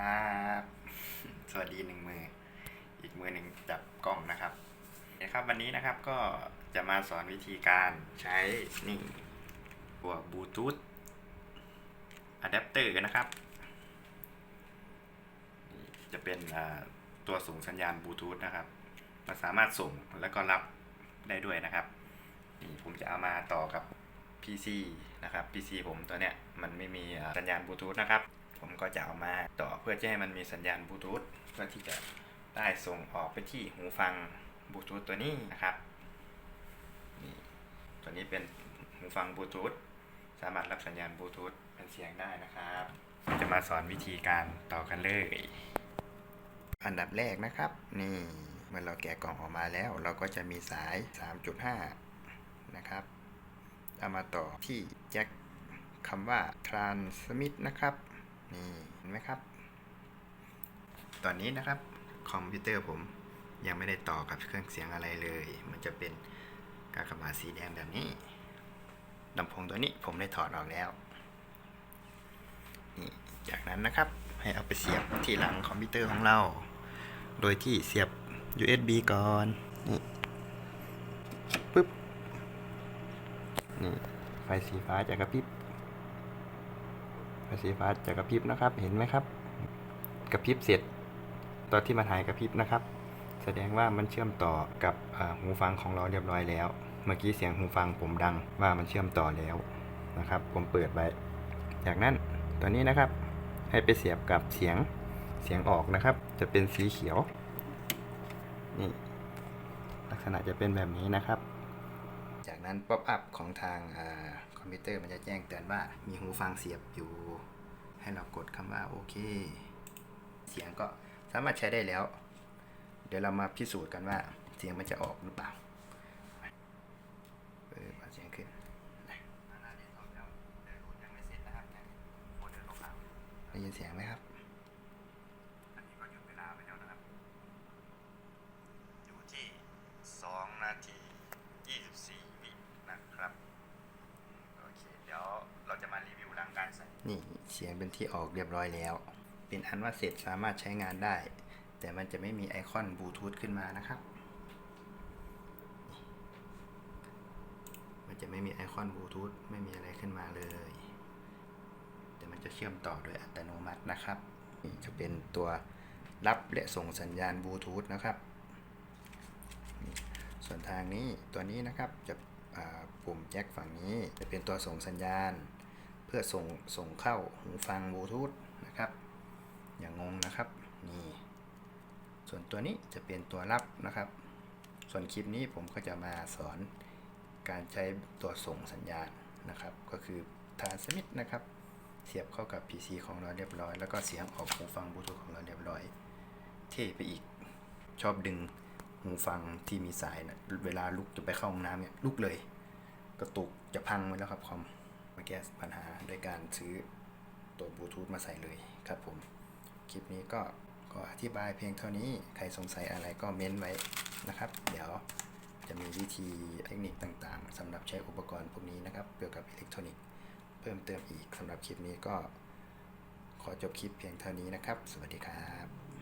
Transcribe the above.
ครับ สวัสดีหนึ่งมือ อีกมือหนึ่งจับกล้องนะครับนะครับ วันนี้นะครับก็จะมาสอนวิธีการใช้นี่ตัวบลูทูธอะแดปเตอร์นะครับ จะเป็นตัวส่งสัญญาณบลูทูธนะครับมันสามารถส่งแล้วก็รับได้ด้วยนะครับนี่ผมจะเอามาต่อกับ PC นะครับ PC ผมตัวเนี้ยมันไม่มีสัญญาณบลูทูธนะครับ ผมก็จะเอามาต่อเพื่อจะให้มันมีสัญญาณบลูทูธเพื่อที่จะได้ส่งออกไปที่หูฟังบลูทูธตัวนี้นะครับนี่ตัวนี้เป็นหูฟังบลูทูธสามารถรับสัญญาณบลูทูธเป็นเสียงได้นะครับ จะมาสอนวิธีการต่อกันเลย อันดับแรกนะครับ นี่เมื่อเราแกะกล่องออกมาแล้ว เราก็จะมีสาย 3.5 นะครับเอามาต่อที่แจ็คคำว่า transmit นะครับ นี่เห็นไหมครับ ตอนนี้นะครับคอมพิวเตอร์ผมยังไม่ได้ต่อกับเครื่องเสียงอะไรเลย มันจะเป็นกากบาทสีแดงแบบนี้ลำโพงตัวนี้ผมได้ถอดออกแล้ว นี่จากนั้นนะครับให้เอาไปเสียบที่หลังคอมพิวเตอร์ของเรา โดยที่เสียบ USB ก่อน นี่ปึ๊บ นี่ไฟสีฟ้าจะกระพริบ ไฟสีฟ้าจะกระพริบนะครับ เห็นไหมครับ กระพริบเสร็จตอนที่มันหายกระพริบนะครับ แสดงว่ามันเชื่อมต่อกับหูฟังของเราเรียบร้อยแล้ว เมื่อกี้เสียงหูฟังผมดังว่ามันเชื่อมต่อแล้วนะครับ ผมเปิดไว้ จากนั้นตัวนี้นะครับ ให้ไปเสียบกับเสียงเสียงออกนะครับ จะเป็นสีเขียวนี่ลักษณะจะเป็นแบบนี้นะครับ จากนั้นป๊อปอัพของทางอคอมพิวเตอร์มันจะแจ้งเตือนว่ามีหูฟังเสียบอยู่ ให้เรากดคำว่าโอเค เสียงก็สามารถใช้ได้แล้ว เดี๋ยวเรามาพิสูจน์กันว่าเสียงมันจะออกหรือเปล่าเออเอาเสียงขึ้นได้ยินเสียงไหมครับ อันนี้ก็หยุดเวลาไปแล้วนะครับ อยู่ที่ 2 นาที 24 วินะครับ โอเค เดี๋ยวเราจะมารีวิวหลังการใส่ นี่เสียงเป็นที่ออกเรียบร้อยแล้ว เป็นอันว่าเสร็จสามารถใช้งานได้ แต่มันจะไม่มีไอคอนบลูทูธขึ้นมานะครับ มันจะไม่มีไอคอนบลูทูธไม่มีอะไรขึ้นมาเลย แต่มันจะเชื่อมต่อโดยอัตโนมัตินะครับนี่จะเป็นตัวรับและส่งสัญญาณบลูทูธนะครับ ส่วนทางนี้ตัวนี้นะครับจะปุ่มแจ็คฝั่งนี้ จะเป็นตัวส่งสัญญาณ พื่อส่งส่งเข้าหูฟังบลูทูธนะครับ อย่างงงนะครับนี่ส่วนตัวนี้จะเป็นตัวรับนะครับ ส่วนคลิปนี้ผมก็จะมาสอนการใช้ตัวส่งสัญญาณนะครับ ก็คือทานสมิธนะครับเสียบเข้ากับ PC ของเราเรียบร้อย แล้วก็เสียงออกหูฟังบลูทูธของเราเรียบร้อย เท่ไปอีกชอบดึงหูฟังที่มีสายนะเวลาลุกจะไปเข้าห้องน้ำเนี่ยลุกเลย กระตุกจะพังไปแล้วครับคอม มาแก้ปัญหาโดยการซื้อตัวบลูทูธมาใส่เลยครับผม คลิปนี้ก็ก็อธิบายเพียงเท่านี้ ใครสงสัยอะไรก็เม้นไว้นะครับ เดี๋ยวจะมีวิธีเทคนิคต่างๆสำหรับใช้อุปกรณ์พวกนี้นะครับเกี่ยวกับอิเล็กทรอนิกส์เพิ่มเติมอีกสำหรับคลิปนี้ก็ขอจบคลิปเพียงเท่านี้นะครับ สวัสดีครับ